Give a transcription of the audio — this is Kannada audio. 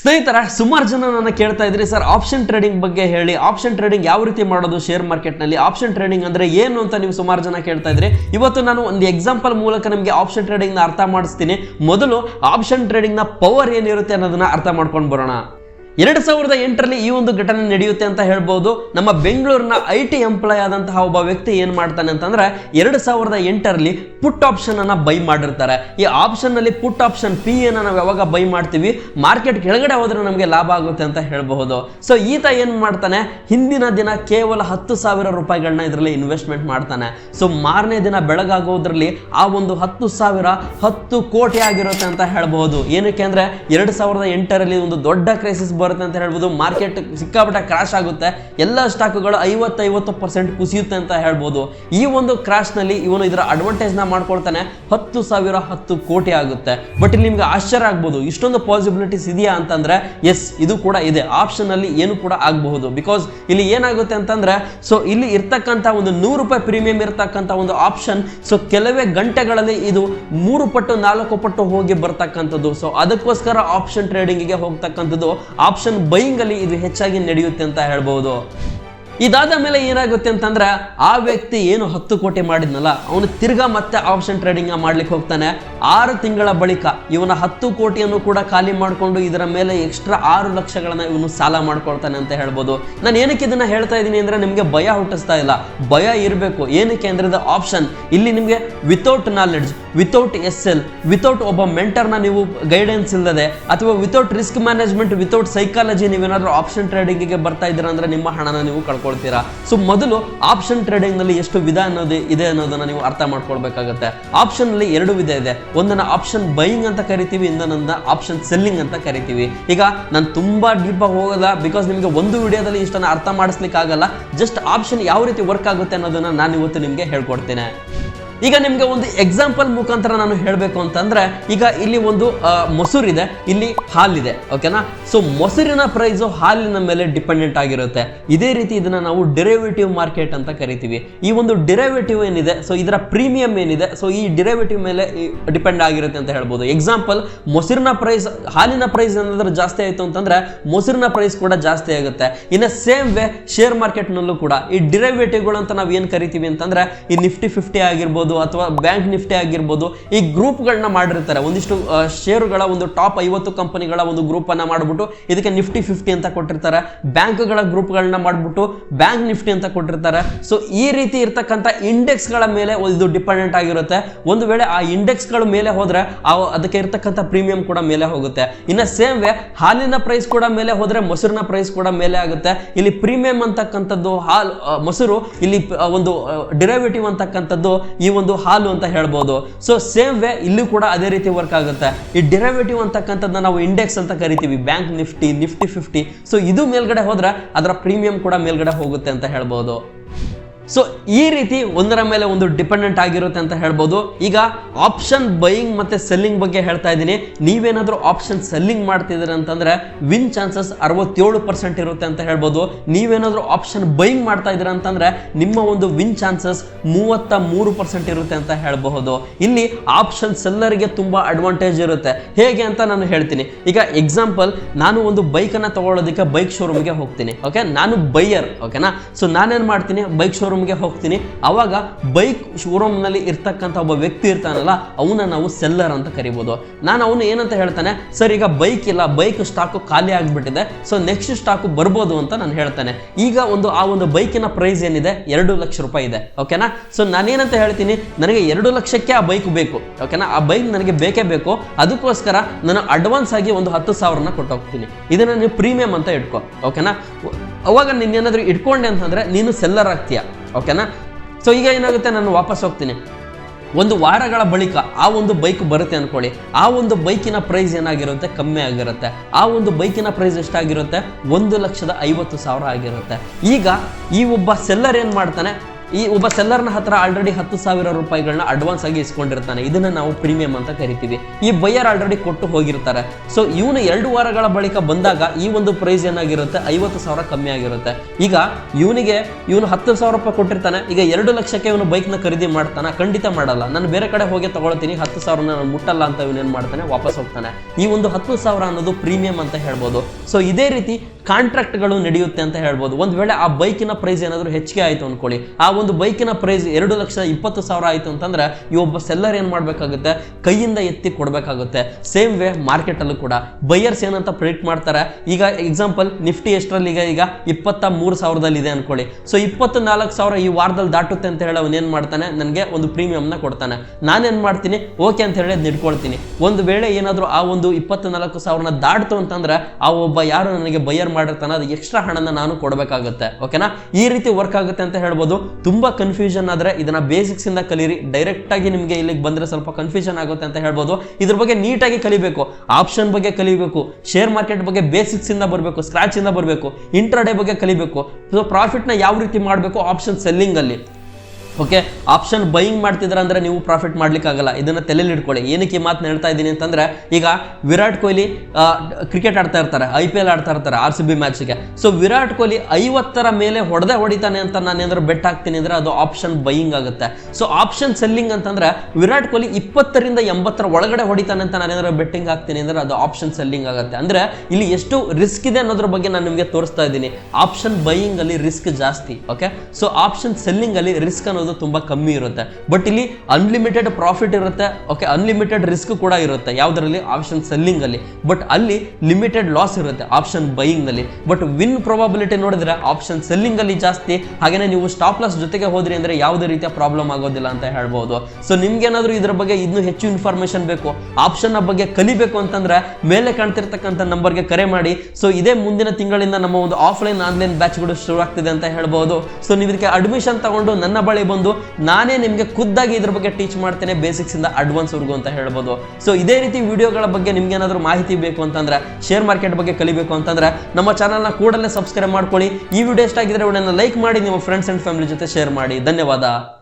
ಸ್ನೇಹಿತರ, ಸುಮಾರು ಜನ ನನ್ನ ಕೇಳ್ತಾ ಇದ್ರಿ ಸರ್. ಆಪ್ಷನ್ ಟ್ರೇಡಿಂಗ್ ಬಗ್ಗೆ ಹೇಳಿ. ಆಪ್ಷನ್ ಟ್ರೇಡಿಂಗ್ ಯಾವ ರೀತಿ ಮಾಡೋದು ಶೇರ್ ಮಾರ್ಕೆಟ್ನಲ್ಲಿ ಆಪ್ಷನ್ ಟ್ರೇಡಿಂಗ್ ಅಂದ್ರೆ ಏನು ಅಂತ ನೀವು ಸುಮಾರು ಜನ ಕೇಳ್ತಾ ಇದ್ರಿ. ಇವತ್ತು ನಾನು ಒಂದು ಎಕ್ಸಾಂಪಲ್ ಮೂಲಕ ನಿಮಗೆ ಆಪ್ಷನ್ ಟ್ರೇಡಿಂಗ್ನ ಅರ್ಥ ಮಾಡಿಸ್ತೀನಿ. ಮೊದಲು ಆಪ್ಷನ್ ಟ್ರೇಡಿಂಗ್ನ ಪವರ್ ಏನಿರುತ್ತೆ ಅನ್ನೋದನ್ನ ಅರ್ಥ ಮಾಡ್ಕೊಂಡು ಬರೋಣ. ಎರಡು ಸಾವಿರದ ಎಂಟರಲ್ಲಿ ಈ ಒಂದು ಘಟನೆ ನಡೆಯುತ್ತೆ ಅಂತ ಹೇಳ್ಬೋದು. ನಮ್ಮ ಬೆಂಗಳೂರಿನ ಐ ಟಿ ಎಂಪ್ಲಾಯ್ ಆದಂತಹ ಒಬ್ಬ ವ್ಯಕ್ತಿ ಏನು ಮಾಡ್ತಾನೆ ಅಂತಂದ್ರೆ ಎರಡು ಸಾವಿರದ ಎಂಟರಲ್ಲಿ ಪುಟ್ ಆಪ್ಷನ್ ಅನ್ನ ಬೈ ಮಾಡಿರ್ತಾರೆ. ಈ ಆಪ್ಷನ್ನಲ್ಲಿ ಪುಟ್ ಆಪ್ಷನ್ ಪಿ ಎನ್ನ ನಾವು ಯಾವಾಗ ಬೈ ಮಾಡ್ತೀವಿ? ಮಾರ್ಕೆಟ್ ಕೆಳಗಡೆ ಹೋದ್ರೆ ನಮಗೆ ಲಾಭ ಆಗುತ್ತೆ ಅಂತ ಹೇಳಬಹುದು. ಸೊ ಈತ ಏನು ಮಾಡ್ತಾನೆ? ಹಿಂದಿನ ದಿನ ಕೇವಲ ಹತ್ತು ಸಾವಿರ ರೂಪಾಯಿಗಳನ್ನ ಇದರಲ್ಲಿ ಇನ್ವೆಸ್ಟ್ಮೆಂಟ್ ಮಾಡ್ತಾನೆ. ಸೊ ಮಾರನೇ ದಿನ ಬೆಳಗಾಗೋದ್ರಲ್ಲಿ ಆ ಒಂದು ಹತ್ತು ಸಾವಿರ ಹತ್ತು ಕೋಟಿ ಆಗಿರುತ್ತೆ ಅಂತ ಹೇಳಬಹುದು. ಏನಕ್ಕೆ ಅಂದ್ರೆ ಎರಡು ಸಾವಿರದ ಎಂಟರಲ್ಲಿ ಒಂದು ದೊಡ್ಡ ಕ್ರೈಸಿಸ್ ಬರುತ್ತೆ ಅಂತ ಹೇಳ್ಬೋದು. ಮಾರ್ಕೆಟ್ ಸಿಕ್ಕಾಪಟ್ಟೆ ಕ್ರಾಶ್ ಆಗುತ್ತೆ. ಎಲ್ಲ ಸ್ಟಾಕ್ಗಳು ಐವತ್ತೈವತ್ತು ಪರ್ಸೆಂಟ್ ಕುಸಿಯುತ್ತೆ ಅಂತ ಹೇಳ್ಬೋದು. ಈ ಒಂದು ಕ್ರಾಶ್ನಲ್ಲಿ ಇವನು ಇದರ ಅಡ್ವರ್ಟೈಸ್ನ ಮಾಡ್ಕೊಳ್ತಾನೆ. ಹತ್ತು ಸಾವಿರ ಹತ್ತು ಕೋಟಿ ಆಗುತ್ತೆ. ಬಟ್ ಇಲ್ಲಿ ನಿಮ್ಗೆ ಆಶ್ಚರ್ಯ ಆಗ್ಬೋದು. ಇಷ್ಟೊಂದು ಪಾಸಿಬಿಲಿಟೀಸ್ ಇದೆಯಾ ಅಂತಂದ್ರೆ ಎಸ್ ಇದು ಕೂಡ ಇದೆ. ಆಪ್ಷನ್ ಅಲ್ಲಿ ಏನು ಕೂಡ ಆಗಬಹುದು. ಬಿಕಾಸ್ ಇಲ್ಲಿ ಏನಾಗುತ್ತೆ ಅಂತಂದ್ರೆ ಸೊ ಇಲ್ಲಿ ಇರ್ತಕ್ಕಂಥ ಒಂದು ನೂರು ರೂಪಾಯಿ ಪ್ರೀಮಿಯಂ ಇರತಕ್ಕಂಥ ಒಂದು ಆಪ್ಷನ್ ಸೊ ಕೆಲವೇ ಗಂಟೆಗಳಲ್ಲಿ ಇದು ಮೂರು ಪಟ್ಟು ನಾಲ್ಕು ಪಟ್ಟು ಹೋಗಿ ಬರ್ತಕ್ಕಂಥದ್ದು. ಸೊ ಅದಕ್ಕೋಸ್ಕರ ಆಪ್ಷನ್ ಟ್ರೇಡಿಂಗಿಗೆ ಹೋಗ್ತಕ್ಕಂಥದ್ದು. ಆಪ್ಷನ್ ಬೈಯಿಂಗ್ ಅಲ್ಲಿ ಇದು ಹೆಚ್ಚಾಗಿ ನಡೆಯುತ್ತೆ ಅಂತ ಹೇಳ್ಬೋದು. ಇದಾದ ಮೇಲೆ ಏನಾಗುತ್ತೆ ಅಂತಂದ್ರೆ, ಆ ವ್ಯಕ್ತಿ ಏನು ಹತ್ತು ಕೋಟಿ ಮಾಡಿದ್ನಲ್ಲ, ಅವನು ತಿರ್ಗಾ ಮತ್ತೆ ಆಪ್ಷನ್ ಟ್ರೇಡಿಂಗ್ ಮಾಡ್ಲಿಕ್ಕೆ ಹೋಗ್ತಾನೆ. ಆರು ತಿಂಗಳ ಬಳಿಕ ಇವನ ಹತ್ತು ಕೋಟಿಯನ್ನು ಕೂಡ ಖಾಲಿ ಮಾಡಿಕೊಂಡು ಇದರ ಮೇಲೆ ಎಕ್ಸ್ಟ್ರಾ ಆರು ಲಕ್ಷಗಳನ್ನ ಇವನು ಸಾಲ ಮಾಡ್ಕೊಳ್ತಾನೆ ಅಂತ ಹೇಳ್ಬೋದು. ನಾನು ಏನಕ್ಕೆ ಇದನ್ನ ಹೇಳ್ತಾ ಇದ್ದೀನಿ ಅಂದ್ರೆ, ನಿಮಗೆ ಭಯ ಹುಟ್ಟಿಸ್ತಾ ಇಲ್ಲ. ಭಯ ಇರಬೇಕು. ಏನಕ್ಕೆ ಅಂದ್ರೆ ಆಪ್ಷನ್ ಇಲ್ಲಿ ನಿಮಗೆ without knowledge without S L without ಒಬ್ಬ ಮೆಂಟರ್ನ ನೀವು ಗೈಡೆನ್ಸ್ ಇಲ್ಲದೆ, ಅಥವಾ without risk management without psychology ನೀವೇನಾದರೂ ಆಪ್ಷನ್ ಟ್ರೇಡಿಂಗಿಗೆ ಬರ್ತಾ ಇದ್ದೀರಾ ಅಂದ್ರೆ ನಿಮ್ಮ ಹಣನ ನೀವು ಕಳ್ಕೊಳ್ತೀರಾ. ಸೊ ಮೊದಲು ಆಪ್ಷನ್ ಟ್ರೇಡಿಂಗ್ನಲ್ಲಿ ಎಷ್ಟು ವಿಧ ಅನ್ನೋದು ಇದೆ ಅನ್ನೋದನ್ನ ನೀವು ಅರ್ಥ ಮಾಡ್ಕೊಳ್ಬೇಕಾಗುತ್ತೆ. ಆಪ್ಷನ್ ಅಲ್ಲಿ ಎರಡು ವಿಧ ಇದೆ. ಒಂದನ್ನು ಆಪ್ಷನ್ ಬೈಯಿಂಗ್ ಅಂತ ಕರಿತೀವಿ ಇನ್ನೊಂದ ಆಪ್ಷನ್ ಸೆಲ್ಲಿಂಗ್ ಅಂತ ಕರಿತೀವಿ. ಈಗ ನಾನು ತುಂಬಾ ಡೀಪ್ ಆಗಿ ಹೋಗಲ್ಲ ಬಿಕಾಸ್ ನಿಮಗೆ ಒಂದು ವಿಡಿಯೋದಲ್ಲಿ ಇಷ್ಟನ್ನ ಅರ್ಥ ಮಾಡಿಸ್ಲಿಕ್ಕೆ ಆಗಲ್ಲ ಜಸ್ಟ್ ಆಪ್ಷನ್ ಯಾವ ರೀತಿ ವರ್ಕ್ ಆಗುತ್ತೆ ಅನ್ನೋದನ್ನ ನಾನು ಇವತ್ತು ನಿಮಗೆ ಹೇಳ್ಕೊಡ್ತೇನೆ. ಈಗ ನಿಮ್ಗೆ ಒಂದು ಎಕ್ಸಾಂಪಲ್ ಮುಖಾಂತರ ನಾನು ಹೇಳಬೇಕು ಅಂತಂದ್ರೆ, ಈಗ ಇಲ್ಲಿ ಒಂದು ಮೊಸರು ಇದೆ ಇಲ್ಲಿ ಹಾಲಿದೆ ಓಕೆನಾ ಸೊ ಮೊಸರಿನ ಪ್ರೈಸು ಹಾಲಿನ ಮೇಲೆ ಡಿಪೆಂಡೆಂಟ್ ಆಗಿರುತ್ತೆ. ಇದೇ ರೀತಿ ಇದನ್ನ ನಾವು ಡಿರೈವೇಟಿವ್ ಮಾರ್ಕೆಟ್ ಅಂತ ಕರಿತೀವಿ. ಈ ಒಂದು ಡಿರೈವೇಟಿವ್ ಏನಿದೆ ಸೊ ಇದರ ಪ್ರೀಮಿಯಂ ಏನಿದೆ ಸೊ ಈ ಡಿರೈವೇಟಿವ್ ಮೇಲೆ ಡಿಪೆಂಡ್ ಆಗಿರುತ್ತೆ ಅಂತ ಹೇಳ್ಬೋದು. ಎಕ್ಸಾಂಪಲ್ ಮೊಸರಿನ ಪ್ರೈಸ್ ಹಾಲಿನ ಪ್ರೈಸ್ ಏನಾದರೂ ಜಾಸ್ತಿ ಆಯಿತು ಅಂತಂದ್ರೆ, ಮೊಸರಿನ ಪ್ರೈಸ್ ಕೂಡ ಜಾಸ್ತಿ ಆಗುತ್ತೆ. ಇನ್ನು ಸೇಮ್ ವೇ ಶೇರ್ ಮಾರ್ಕೆಟ್ನಲ್ಲೂ ಕೂಡ ಈ ಡಿರೈವೇಟಿವ್ಗಳು ಅಂತ ನಾವು ಏನು ಕರಿತೀವಿ ಅಂತಂದ್ರೆ, ಈ ನಿಫ್ಟಿ ಫಿಫ್ಟಿ ಆಗಿರ್ಬೋದು ಅಥವಾ ಬ್ಯಾಂಕ್ ನಿಫ್ಟಿ ಆಗಿರ್ಬೋದು, ಈ ಗ್ರೂಪ್ಗಳನ್ನ ಮಾಡಿರ್ತಾರೆ. ಒಂದಿಷ್ಟು ಶೇರುಗಳ ಒಂದು ಟಾಪ್ ಐವತ್ತು ಕಂಪನಿಗಳ ಒಂದು ಗ್ರೂಪ್ ಮಾಡಿಬಿಟ್ಟು ಇದಕ್ಕೆ ನಿಫ್ಟಿ ಫಿಫ್ಟಿ ಅಂತ ಕೊಟ್ಟಿರ್ತಾರೆ. ಬ್ಯಾಂಕ್ಗಳ ಗ್ರೂಪ್ಗಳನ್ನ ಮಾಡಿಬಿಟ್ಟು ಬ್ಯಾಂಕ್ ನಿಫ್ಟಿ ಅಂತ ಕೊಟ್ಟಿರ್ತಾರೆ. ಸೊ ಈ ರೀತಿ ಇರ್ತಕ್ಕಂಥ ಇಂಡೆಕ್ಸ್ಗಳ ಮೇಲೆ ಇದು ಡಿಪೆಂಡೆಂಟ್ ಆಗಿರುತ್ತೆ. ಒಂದು ವೇಳೆ ಆ ಇಂಡೆಕ್ಸ್ಗಳ ಮೇಲೆ ಹೋದರೆ ಅದಕ್ಕೆ ಇರ್ತಕ್ಕಂಥ ಪ್ರೀಮಿಯಂ ಕೂಡ ಮೇಲೆ ಹೋಗುತ್ತೆ. ಇನ್ನು ಸೇಮ್ ವೇ, ಹಾಲಿನ ಪ್ರೈಸ್ ಕೂಡ ಮೇಲೆ ಹೋದರೆ ಮೊಸರಿನ ಪ್ರೈಸ್ ಕೂಡ ಮೇಲೆ ಆಗುತ್ತೆ. ಇಲ್ಲಿ ಪ್ರೀಮಿಯಂ ಅಂತಕ್ಕಂಥದ್ದು ಹಾಲು ಮೊಸರು, ಇಲ್ಲಿ ಒಂದು ಡಿರೈವೇಟಿವ್ ಅಂತಕ್ಕಂಥದ್ದು ಈ ಒಂದು ಹಾಲು ಅಂತ ಹೇಳ್ಬೋದು. ಸೊ ಸೇಮ್ ವೇ ಇಲ್ಲೂ ಕೂಡ ಅದೇ ರೀತಿ ವರ್ಕ್ ಆಗುತ್ತೆ. ಈ ಡಿರೈವೇಟಿವ್ ಅಂತಕ್ಕಂಥದ್ದನ್ನ ನಾವು ಇಂಡೆಕ್ಸ್ ಅಂತ ಕರಿತೀವಿ. Bank Nifty Nifty fifty so ಇದು ಮೇಲ್ಗಡೆ ಹೋದ್ರೆ ಅದರ ಪ್ರೀಮಿಯಂ ಕೂಡ ಮೇಲ್ಗಡೆ ಹೋಗುತ್ತೆ ಅಂತ ಹೇಳ್ಬೋದು. ಸೊ ಈ ರೀತಿ ಒಂದರ ಮೇಲೆ ಒಂದು ಡಿಪೆಂಡೆಂಟ್ ಆಗಿರುತ್ತೆ ಅಂತ ಹೇಳ್ಬೋದು. ಈಗ ಆಪ್ಷನ್ ಬೈಯಿಂಗ್ ಮತ್ತೆ ಸೆಲ್ಲಿಂಗ್ ಬಗ್ಗೆ ಹೇಳ್ತಾ ಇದ್ದೀನಿ. ನೀವೇನಾದರೂ ಆಪ್ಷನ್ ಸೆಲ್ಲಿಂಗ್ ಮಾಡ್ತಿದ್ದೀರ ಅಂತಂದ್ರೆ ವಿನ್ ಚಾನ್ಸಸ್ ಅರವತ್ತೇಳು ಪರ್ಸೆಂಟ್ ಇರುತ್ತೆ ಅಂತ ಹೇಳ್ಬೋದು. ನೀವೇನಾದರೂ ಆಪ್ಷನ್ ಬೈಯಿಂಗ್ ಮಾಡ್ತಾ ಇದ್ದೀರಾ ಅಂತಂದ್ರೆ ನಿಮ್ಮ ಒಂದು ವಿನ್ ಚಾನ್ಸಸ್ ಮೂವತ್ತ ಮೂರು ಪರ್ಸೆಂಟ್ ಇರುತ್ತೆ ಅಂತ ಹೇಳಬಹುದು. ಇಲ್ಲಿ ಆಪ್ಷನ್ ಸೆಲ್ಲರ್ಗೆ ತುಂಬಾ ಅಡ್ವಾಂಟೇಜ್ ಇರುತ್ತೆ. ಹೇಗೆ ಅಂತ ನಾನು ಹೇಳ್ತೀನಿ. ಈಗ ಎಕ್ಸಾಂಪಲ್ ನಾನು ಒಂದು ಬೈಕನ್ನು ತಗೊಳ್ಳೋದಕ್ಕೆ ಬೈಕ್ ಶೋರೂಮ್ಗೆ ಹೋಗ್ತೀನಿ. ಓಕೆ ನಾನು ಬೈಯರ್ ಓಕೆನಾ ಸೊ ನಾನೇನು ಮಾಡ್ತೀನಿ? ಬೈಕ್ ಶೋರೂಮ್ಗೆ ಹೋಗ್ತೀನಿ. ಅವಾಗ ಬೈಕ್ ಶೋರೂಮ್ನಲ್ಲಿ ಇರ್ತಕ್ಕಂಥ ಒಬ್ಬ ವ್ಯಕ್ತಿ ಇರ್ತಾನಲ್ಲ, ಅವನ್ನ ನಾವು ಸೆಲ್ಲರ್ ಅಂತ ಕರಿಬೋದು. ನಾನು ಅವನು ಏನಂತ ಹೇಳ್ತಾನೆ, ಸರ್, ಈಗ ಬೈಕ್ ಇಲ್ಲ ಬೈಕ್ ಸ್ಟಾಕು ಖಾಲಿ ಆಗಿಬಿಟ್ಟಿದೆ ಸೊ ನೆಕ್ಸ್ಟ್ ಸ್ಟಾಕು ಬರ್ಬೋದು ಅಂತ ನಾನು ಹೇಳ್ತಾನೆ. ಈಗ ಒಂದು, ಆ ಒಂದು ಬೈಕಿನ ಪ್ರೈಸ್ ಏನಿದೆ? ಎರಡು ಲಕ್ಷ ರೂಪಾಯಿ ಇದೆ ಓಕೆನಾ ಸೊ ನಾನೇನಂತ ಹೇಳ್ತೀನಿ, ನನಗೆ ಎರಡು ಲಕ್ಷಕ್ಕೆ ಆ ಬೈಕ್ ಬೇಕು ಓಕೆನಾ ಆ ಬೈಕ್ ನನಗೆ ಬೇಕೇ ಬೇಕು, ಅದಕ್ಕೋಸ್ಕರ ನಾನು ಅಡ್ವಾನ್ಸ್ ಆಗಿ ಒಂದು ಹತ್ತು ಸಾವಿರನ ಕೊಟ್ಟು ಹೋಗ್ತೀನಿ ಇದನ್ನ ನೀವು ಪ್ರೀಮಿಯಂ ಅಂತ ಇಟ್ಕೋ ಓಕೆನಾ ಅವಾಗ ನೀನೇನಾದ್ರೂ ಇಟ್ಕೊಂಡೆ ಅಂತಂದ್ರೆ ನೀನು ಸೆಲ್ಲರ್ ಆಗ್ತೀಯ. ಓಕೆನಾ? ಸೊ ಈಗ ಏನಾಗುತ್ತೆ? ನಾನು ವಾಪಸ್ ಹೋಗ್ತೀನಿ. ಒಂದು ವಾರಗಳ ಬಳಿಕ ಆ ಒಂದು ಬೈಕ್ ಬರುತ್ತೆ ಅನ್ಕೊಳ್ಳಿ. ಆ ಒಂದು ಬೈಕಿನ ಪ್ರೈಸ್ ಏನಾಗಿರುತ್ತೆ? ಕಮ್ಮಿ ಆಗಿರುತ್ತೆ. ಆ ಒಂದು ಬೈಕಿನ ಪ್ರೈಸ್ ಎಷ್ಟಾಗಿರುತ್ತೆ? ಒಂದು ಲಕ್ಷದ ಐವತ್ತು ಸಾವಿರ ಆಗಿರುತ್ತೆ. ಈಗ ಈ ಒಬ್ಬ ಸೆಲ್ಲರ್ ಏನು ಮಾಡ್ತಾನೆ? ಈ ಒಬ್ಬ ಸೆಲ್ಲರ್ನ ಹತ್ರ ಆಲ್ರೆಡಿ ಹತ್ತು ಸಾವಿರ ರೂಪಾಯಿಗಳನ್ನ ಅಡ್ವಾನ್ಸ್ ಆಗಿ ಇಸ್ಕೊಂಡಿರ್ತಾನೆ. ಇದನ್ನ ನಾವು ಪ್ರೀಮಿಯಂ ಅಂತ ಕರಿತೀವಿ. ಈ ಬೈಯರ್ ಆಲ್ರೆಡಿ ಕೊಟ್ಟು ಹೋಗಿರ್ತಾರೆ. ಸೊ ಇವನು ಎರಡು ವಾರಗಳ ಬಳಿಕ ಬಂದಾಗ ಈ ಒಂದು ಪ್ರೈಸ್ ಏನಾಗಿರುತ್ತೆ? ಐವತ್ತು ಸಾವಿರ ಕಮ್ಮಿ ಆಗಿರುತ್ತೆ. ಈಗ ಇವನಿಗೆ, ಇವನು ಹತ್ತು ಸಾವಿರ ರೂಪಾಯಿ ಕೊಟ್ಟಿರ್ತಾನೆ. ಈಗ ಎರಡು ಲಕ್ಷಕ್ಕೆ ಇವನು ಬೈಕ್ನ ಖರೀದಿ ಮಾಡ್ತಾನೆ. ಖಂಡಿತ ಮಾಡಲ್ಲ. ನಾನು ಬೇರೆ ಕಡೆ ಹೋಗಿ ತಗೊಳ್ತೀನಿ. ಹತ್ತು ಸಾವಿರ ನಾನು ಮುಟ್ಟಲ್ಲ ಅಂತ ಇವನೇನ್ ಮಾಡ್ತಾನೆ? ವಾಪಸ್ ಹೋಗ್ತಾನೆ. ಈ ಒಂದು ಹತ್ತು ಸಾವಿರ ಅನ್ನೋದು ಪ್ರೀಮಿಯಂ ಅಂತ ಹೇಳ್ಬೋದು. ಸೊ ಇದೇ ರೀತಿ ಕಾಂಟ್ರಾಕ್ಟ್ಗಳು ನಡೆಯುತ್ತೆ ಅಂತ ಹೇಳ್ಬೋದು. ಒಂದ್ ವೇಳೆ ಆ ಬೈಕಿನ ಪ್ರೈಸ್ ಏನಾದರೂ ಹೆಚ್ಚಿಗೆ ಆಯಿತು ಅನ್ಕೊಳ್ಳಿ. ಆ ಒಂದು ಬೈಕಿನ ಪ್ರೈಸ್ ಎರಡು ಲಕ್ಷ ಇಪ್ಪತ್ತು ಸಾವಿರ ಆಯಿತು ಅಂತಂದ್ರೆ ಈ ಒಬ್ಬ ಸೆಲ್ಲರ್ ಏನು ಮಾಡಬೇಕಾಗುತ್ತೆ? ಕೈಯಿಂದ ಎತ್ತಿ ಕೊಡಬೇಕಾಗುತ್ತೆ. ಸೇಮ್ ವೇ ಮಾರ್ಕೆಟಲ್ಲೂ ಕೂಡ. ಬೈಯರ್ಸ್ ಏನಂತ ಪ್ರಿಡಿಕ್ಟ್ ಮಾಡ್ತಾರೆ? ಈಗ ಎಕ್ಸಾಂಪಲ್ ನಿಫ್ಟಿ ಎಷ್ಟರಲ್ಲಿ ಈಗ? ಈಗ ಇಪ್ಪತ್ತ ಮೂರು ಸಾವಿರದಲ್ಲಿ ಇದೆ ಅನ್ಕೊಳ್ಳಿ. ಸೊ ಇಪ್ಪತ್ತು ನಾಲ್ಕು ಸಾವಿರ ಈ ವಾರದಲ್ಲಿ ದಾಟುತ್ತೆ ಅಂತ ಹೇಳಿ ಅವನು ಏನು ಮಾಡ್ತಾನೆ? ನನಗೆ ಒಂದು ಪ್ರೀಮಿಯಂನ ಕೊಡ್ತಾನೆ. ನಾನೇನು ಮಾಡ್ತೀನಿ? ಓಕೆ ಅಂತ ಹೇಳಿ ನಿಡ್ಕೊಳ್ತೀನಿ ಒಂದು ವೇಳೆ ಏನಾದರೂ ಆ ಒಂದು ಇಪ್ಪತ್ನಾಲ್ಕು ಸಾವಿರನ ದಾಟ್ತು ಅಂತಂದ್ರೆ ಆ ಒಬ್ಬ ಯಾರು ನನಗೆ ಬೈಯರ್ ಮಾಡಿರ್ತಾನೆ, ಅದು ಎಕ್ಸ್ಟ್ರಾ ಹಣನ ನಾನು ಕೊಡಬೇಕಾಗುತ್ತೆ. ಓಕೆನಾ ಈ ರೀತಿ ವರ್ಕ್ ಆಗುತ್ತೆ ಅಂತ ಹೇಳ್ಬೋದು. ತುಂಬಾ ಕನ್ಫ್ಯೂಷನ್ ಆದರೆ ಇದನ್ನ ಬೇಸಿಕ್ಸ್ ಇಂದ ಕಲೀರಿ. ಡೈರೆಕ್ಟ್ ಆಗಿ ನಿಮಗೆ ಇಲ್ಲಿಗೆ ಬಂದರೆ ಸ್ವಲ್ಪ ಕನ್ಫ್ಯೂಷನ್ ಆಗುತ್ತೆ ಅಂತ ಹೇಳ್ಬೋದು. ಇದ್ರ ಬಗ್ಗೆ ನೀಟಾಗಿ ಕಲಿಬೇಕು. ಆಪ್ಷನ್ ಬಗ್ಗೆ ಕಲಿಬೇಕು. ಶೇರ್ ಮಾರ್ಕೆಟ್ ಬಗ್ಗೆ ಬೇಸಿಕ್ಸ್ ಇಂದ ಬರಬೇಕು ಸ್ಕ್ರಾಚ್ ಇಂದ ಬರಬೇಕು. ಇಂಟ್ರಾಡೇ ಬಗ್ಗೆ ಕಲಿಬೇಕು. ಸೊ ಪ್ರಾಫಿಟ್ನ ಯಾವ ರೀತಿ ಮಾಡಬೇಕು? ಆಪ್ಷನ್ ಸೆಲ್ಲಿಂಗ್ ಅಲ್ಲಿ. ಓಕೆ ಆಪ್ಷನ್ ಬೈಯಿಂಗ್ ಮಾಡ್ತಿದ್ರ ಅಂದ್ರೆ ನೀವು ಪ್ರಾಫಿಟ್ ಮಾಡ್ಲಿಕ್ಕಾಗಲ್ಲ. ಇದನ್ನ ತಲೆಯಲ್ಲಿ ಇಟ್ಕೊಳ್ಳಿ. ಏನಕ್ಕೆ ಈ ಮಾತನ್ನ ಹೇಳ್ತಾ ಇದ್ದೀನಿ ಅಂತಂದ್ರೆ, ಈಗ ವಿರಾಟ್ ಕೊಹ್ಲಿ ಕ್ರಿಕೆಟ್ ಆಡ್ತಾ ಇರ್ತಾರೆ ಐ ಪಿ ಎಲ್ ಆಡ್ತಾ ಇರ್ತಾರೆ ಆರ್ ಸಿ ಬಿ ಮ್ಯಾಚ್ಗೆ ಸೊ ವಿರಾಟ್ ಕೊಹ್ಲಿ ಐವತ್ತರ ಮೇಲೆ ಹೊಡೆದೇ ಹೊಡಿತಾನೆ ಅಂತ ನಾನು ಏನಾದರೂ ಬೆಟ್ ಹಾಕ್ತೀನಿ ಅಂದ್ರೆ ಅದು ಆಪ್ಷನ್ ಬೈಯಿಂಗ್ ಆಗುತ್ತೆ. ಸೊ ಆಪ್ಷನ್ ಸೆಲ್ಲಿಂಗ್ ಅಂತಂದ್ರೆ, ವಿರಾಟ್ ಕೊಹ್ಲಿ ಇಪ್ಪತ್ತರಿಂದ ಎಂಬತ್ತರ ಒಳಗಡೆ ಹೊಡಿತಾನೆ ಅಂತ ನಾನು ಏನಾದರೂ ಬೆಟ್ಟಿಂಗ್ ಹಾಕ್ತೀನಿ ಅಂದ್ರೆ ಅದು ಆಪ್ಷನ್ ಸೆಲ್ಲಿಂಗ್ ಆಗುತ್ತೆ. ಅಂದ್ರೆ, ಇಲ್ಲಿ ಎಷ್ಟು ರಿಸ್ಕ್ ಇದೆ ಅನ್ನೋದ್ರ ಬಗ್ಗೆ ನಾನು ನಿಮಗೆ ತೋರಿಸ್ತಾ ಇದ್ದೀನಿ. ಆಪ್ಷನ್ ಬೈಯಿಂಗ್ ಅಲ್ಲಿ ರಿಸ್ಕ್ ಜಾಸ್ತಿ ಓಕೆ ಸೊ ಆಪ್ಷನ್ ಸೆಲ್ಲಿಂಗ್ ಅಲ್ಲಿ ರಿಸ್ಕ್ ಅನ್ನೋದು ತುಂಬಾ ಕಮ್ಮಿ ಇರುತ್ತೆ. ಬಟ್ ಇಲ್ಲಿ ಅನ್ಲಿಮಿಟೆಡ್ ಪ್ರಾಫಿಟ್ ಇರುತ್ತೆ. ಓಕೆ ಅನ್ಲಿಮಿಟೆಡ್ ರಿಸ್ಕ್ ಕೂಡ ಇರುತ್ತೆ. ಯಾವುದರಲ್ಲಿ? ಆಪ್ಷನ್ ಸೆಲ್ಲಿಂಗ್ ಅಲ್ಲಿ. ಬಟ್ ಅಲ್ಲಿ ಲಿಮಿಟೆಡ್ ಲಾಸ್ ಇರುತ್ತೆ ಆಪ್ಷನ್ ಬೈಯಿಂಗ್ ಅಲ್ಲಿ. ಬಟ್ ವಿನ್ ಪ್ರಾಬಿಲಿಟಿ ನೋಡಿದ್ರೆ ಆಪ್ಷನ್ ಸೆಲ್ಲಿಂಗ್ ಅಲ್ಲಿ ಜಾಸ್ತಿ. ಹಾಗೇನೆ ನೀವು ಸ್ಟಾಪ್ ಲಾಸ್ ಜೊತೆಗೆ ಹೋದ್ರಿ ಅಂದ್ರೆ ಯಾವುದೇ ರೀತಿಯ ಪ್ರಾಬ್ಲಮ್ ಆಗೋದಿಲ್ಲ ಅಂತ ಹೇಳ್ಬೋದು. ಸೊ ನಿಮ್ಗೇನಾದ್ರೂ ಇದ್ರ ಬಗ್ಗೆ ಇನ್ನೂ ಹೆಚ್ಚು ಇನ್ಫಾರ್ಮೇಶನ್ ಬೇಕು. ಆಪ್ಷನ್ ಬಗ್ಗೆ ಕಲಿಬೇಕು ಅಂತಂದ್ರೆ ಮೇಲೆ ಕಾಣ್ತಿರ್ತಕ್ಕಂಥ ನಂಬರ್ಗೆ ಕರೆ ಮಾಡಿ. ಸೊ ಇದೇ ಮುಂದಿನ ತಿಂಗಳಿಂದ ನಮ್ಮ ಒಂದು ಆಫ್ಲೈನ್ ಆನ್ಲೈನ್ ಬ್ಯಾಚ್ಗಳು ಶುರು ಆಗ್ತಿದೆ ಅಂತ ಹೇಳ್ಬೋದು. ಸೊ ನೀವು ಇದಕ್ಕೆ ಅಡ್ಮಿಷನ್ ತಗೊಂಡು ನನ್ನ ಬಳಿ ಬಂದು ನಾನೇ ನಿಮಗೆ ಖುದ್ದಾಗಿ ಇದ್ರ ಬಗ್ಗೆ ಟೀಚ್ ಮಾಡ್ತೇನೆ ಬೇಸಿಕ್ಸ್ ಇಂದ ಅಡ್ವಾನ್ಸ್ ವರ್ಗು ಅಂತ ಹೇಳ್ಬೋದು. ಸೊ ಇದೇ ರೀತಿ ವಿಡಿಯೋಗಳ ಬಗ್ಗೆ ನಿಮ್ಗೆ ಏನಾದರೂ ಮಾಹಿತಿ ಬೇಕು ಅಂತಂದ್ರೆ ಶೇರ್ ಮಾರ್ಕೆಟ್ ಬಗ್ಗೆ ಕಲಿಬೇಕು ಅಂತಂದ್ರೆ, ನಮ್ಮ ಚಾನಲ್ನ ಕೂಡಲೇ ಸಬ್ಸ್ಕ್ರೈಬ್ ಮಾಡ್ಕೊಳ್ಳಿ. ಈ ವಿಡಿಯೋ ಇಷ್ಟ ಆಗಿದ್ರೆ ವಿಡಿಯೋನ ಲೈಕ್ ಮಾಡಿ, ನಿಮ್ಮ ಫ್ರೆಂಡ್ಸ್ ಅಂಡ್ ಫ್ಯಾಮಿಲಿ ಜೊತೆ ಶೇರ್ ಮಾಡಿ. ಧನ್ಯವಾದ.